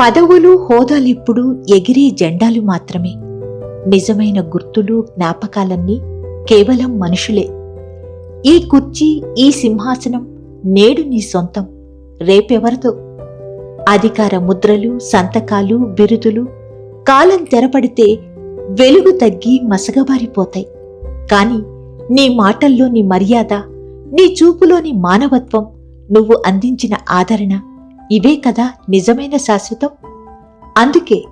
పదవులు హోదాలిప్పుడు ఎగిరే జెండాలు మాత్రమే. నిజమైన గుర్తులు జ్ఞాపకాలన్నీ కేవలం మనుషులే. ఈ కుర్చీ ఈ సింహాసనం నేడు నీ సొంతం. రేపెవరితో అధికార ముద్రలు సంతకాలు బిరుదులు కాలం తెరపడితే వెలుగు తగ్గి మసగబారిపోతాయి. కాని నీ మాటల్లోని మర్యాద నీ చూపులోని మానవత్వం నువ్వు అందించిన ఆదరణ ఇవే కదా నిజమైన శాశ్వతం? అందుకే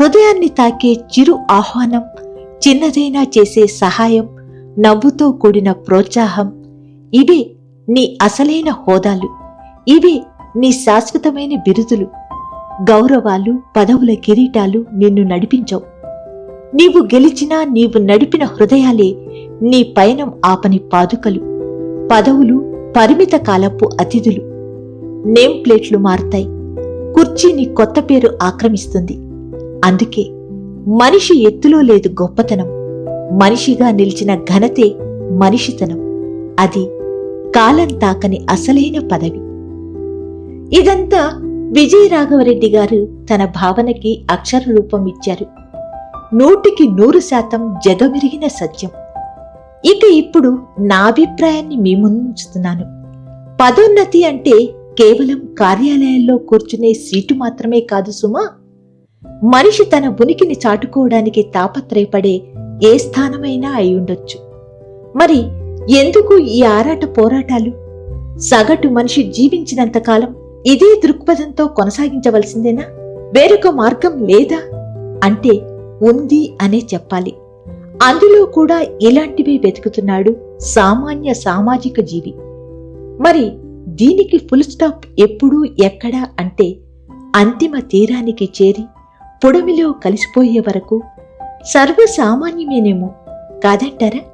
హృదయాన్ని తాకే చిరు ఆహ్వానం చిన్నదైనా చేసే సహాయం నవ్వుతో కూడిన ప్రోత్సాహం ఇవే నీ అసలైన హోదాలు ఇవే నీ శాశ్వతమైన బిరుదులు. గౌరవాలు పదవుల కిరీటాలు నిన్ను నడిపించవు. నీవు గెలిచినా నీవు నడిపిన హృదయాలే నీ పయనం ఆపని పాదుకలు. పదవులు పరిమిత కాలపు అతిథులు. నేమ్ ప్లేట్లు మారుతాయి. కుర్చీని కొత్త పేరు ఆక్రమిస్తుంది. అందుకే మనిషి ఎత్తులో లేదు గొప్పతనం. మనిషిగా నిలిచిన ఘనతే మనిషితనం. అది కాలం తాకని అసలైన పదవి. ఇదంతా విజయరాఘవరెడ్డి గారు తన భావనకి అక్షర రూపం ఇచ్చారు. నూటికి నూరు శాతం జగమెరిగిన సత్యం. ఇక ఇప్పుడు నా అభిప్రాయాన్ని మీ ముందుంచుతున్నాను పదోన్నతి అంటే కేవలం కార్యాలయాల్లో కూర్చునే సీటు మాత్రమే కాదు సుమా. మనిషి తన ఉనికిని చాటుకోవడానికి తాపత్రయపడే ఏ స్థానమైనా అయి ఉండొచ్చు మరి ఎందుకు ఈ ఆరాట పోరాటాలు? సగటు మనిషి జీవించినంతకాలం ఇదే దృక్పథంతో కొనసాగించవలసిందేనా? వేరొక మార్గం లేదా? అంటే ఉంది అనే చెప్పాలి. అందులో కూడా ఇలాంటివే వెతుకుతున్నాడు సామాన్య సామాజిక జీవి. మరి దీనికి ఫుల్ స్టాప్ ఎప్పుడు ఎక్కడ అంటే అంతిమ తీరానికి చేరి పొడమిలో కలిసిపోయే వరకు సర్వసామాన్యమేనేమో కాదంటారా?